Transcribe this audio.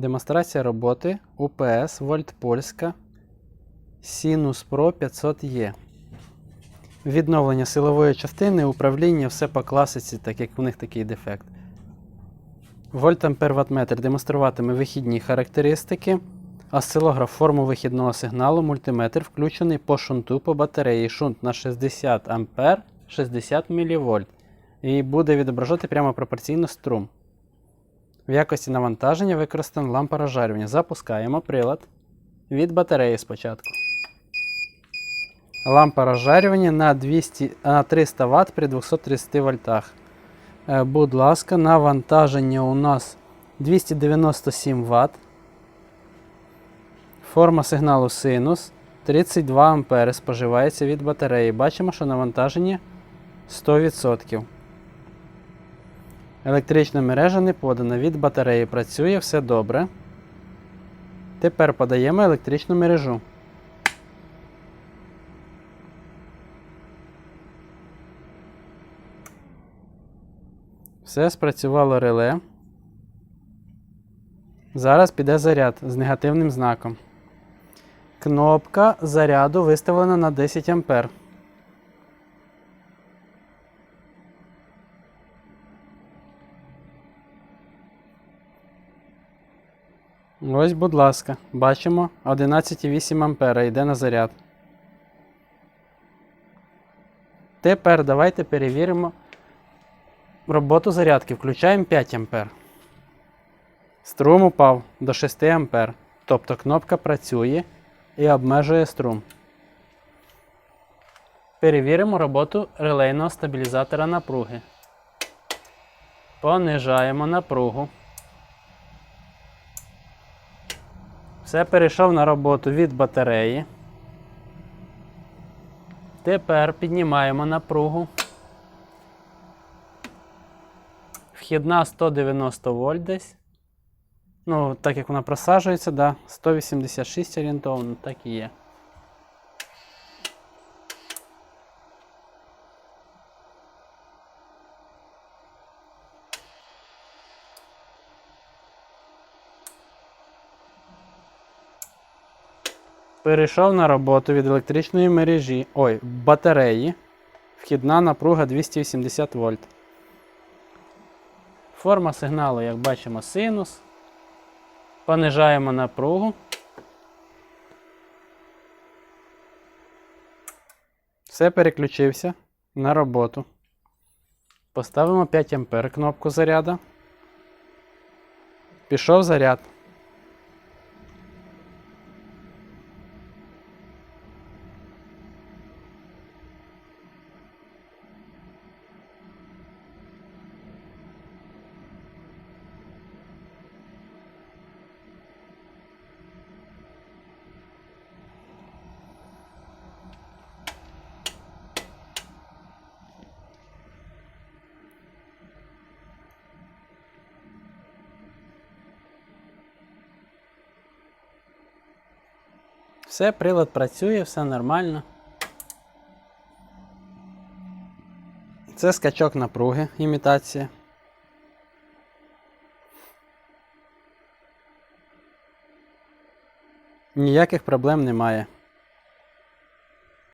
Демонстрація роботи УПС Вольт Польська Sinus Pro 500E. Відновлення силової частини, управління, все по класиці, так як у них такий дефект. Вольт ампер демонструватиме вихідні характеристики. Осцилограф форму вихідного сигналу, мультиметр включений по шунту по батареї. Шунт на 60 ампер 60 мВ. І буде відображати прямо пропорційно струм. В якості навантаження використана лампа розжарювання. Запускаємо прилад від батареї спочатку. Лампа розжарювання на, 200, на 300 Вт при 230 вольтах. Е, Будь ласка, навантаження у нас 297 Вт. Форма сигналу синус 32 А споживається від батареї. Бачимо, що навантаження 100%. Електрична мережа не подана. Від батареї працює все добре. Тепер подаємо електричну мережу. Все спрацювало реле. Зараз піде заряд з негативним знаком. Кнопка заряду виставлена на 10 А. Ось, будь ласка, бачимо 11,8 ампера йде на заряд. Тепер давайте перевіримо роботу зарядки. Включаємо 5 ампер. Струм упав до 6 ампер. Тобто кнопка працює і обмежує струм. Перевіримо роботу релейного стабілізатора напруги. Понижаємо напругу. Все перейшов на роботу від батареї. Тепер піднімаємо напругу. Вхідна 190 вольт десь. Ну, так як вона просаджується, да, 186 орієнтовно, так і є. Перейшов на роботу від електричної мережі, ой, батареї. Вхідна напруга 280 вольт. Форма сигналу, як бачимо, синус. Понижаємо напругу. Все переключився на роботу. Поставимо 5 А кнопку заряду. Пішов заряд. Все, прилад працює, все нормально. Це скачок напруги, імітація. Ніяких проблем немає.